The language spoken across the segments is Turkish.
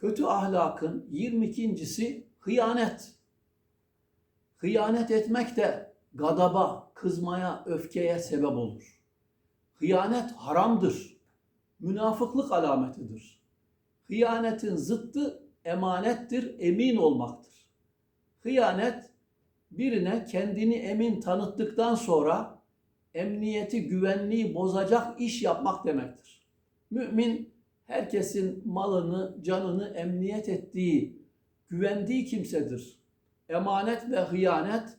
Kötü ahlakın 22.si hıyanet. Hıyanet etmek de gadaba, kızmaya, öfkeye sebep olur. Hıyanet haramdır. Münafıklık alametidir. Hıyanetin zıttı emanettir, emin olmaktır. Hıyanet birine kendini emin tanıttıktan sonra emniyeti, güvenliği bozacak iş yapmak demektir. Mümin herkesin malını, canını emniyet ettiği, güvendiği kimsedir. Emanet ve hıyanet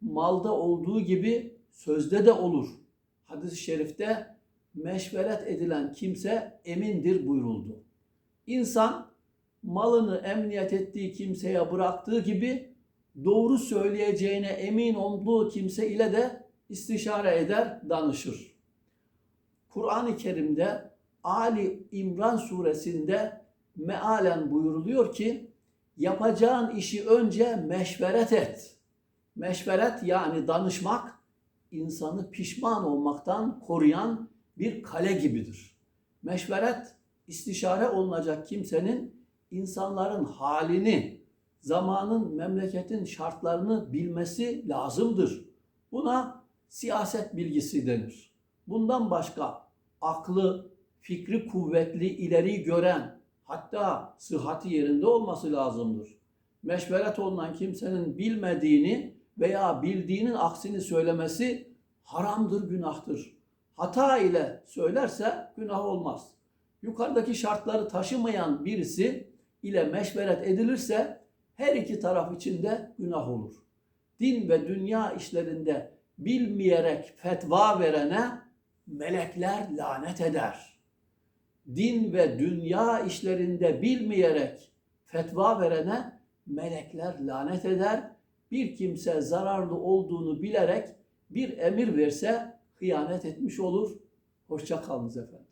malda olduğu gibi sözde de olur. Hadis-i şerifte meşveret edilen kimse emindir buyuruldu. İnsan malını emniyet ettiği kimseye bıraktığı gibi doğru söyleyeceğine emin olduğu kimse ile de istişare eder, danışır. Kur'an-ı Kerim'de Ali İmran suresinde mealen buyuruluyor ki yapacağın işi önce meşveret et. Meşveret yani danışmak insanı pişman olmaktan koruyan bir kale gibidir. Meşveret istişare olunacak kimsenin insanların halini, zamanın, memleketin şartlarını bilmesi lazımdır. Buna siyaset bilgisi denir. Bundan başka aklı, fikri kuvvetli, ileri gören, hatta sıhhati yerinde olması lazımdır. Meşveret olunan kimsenin bilmediğini veya bildiğinin aksini söylemesi haramdır, günahtır. Hata ile söylerse günah olmaz. Yukarıdaki şartları taşımayan birisi ile meşveret edilirse her iki taraf için de günah olur. Din ve dünya işlerinde bilmeyerek fetva verene melekler lanet eder. Din ve dünya işlerinde bilmeyerek fetva verene melekler lanet eder. Bir kimse zararlı olduğunu bilerek bir emir verse hıyanet etmiş olur. Hoşça kalınız efendim.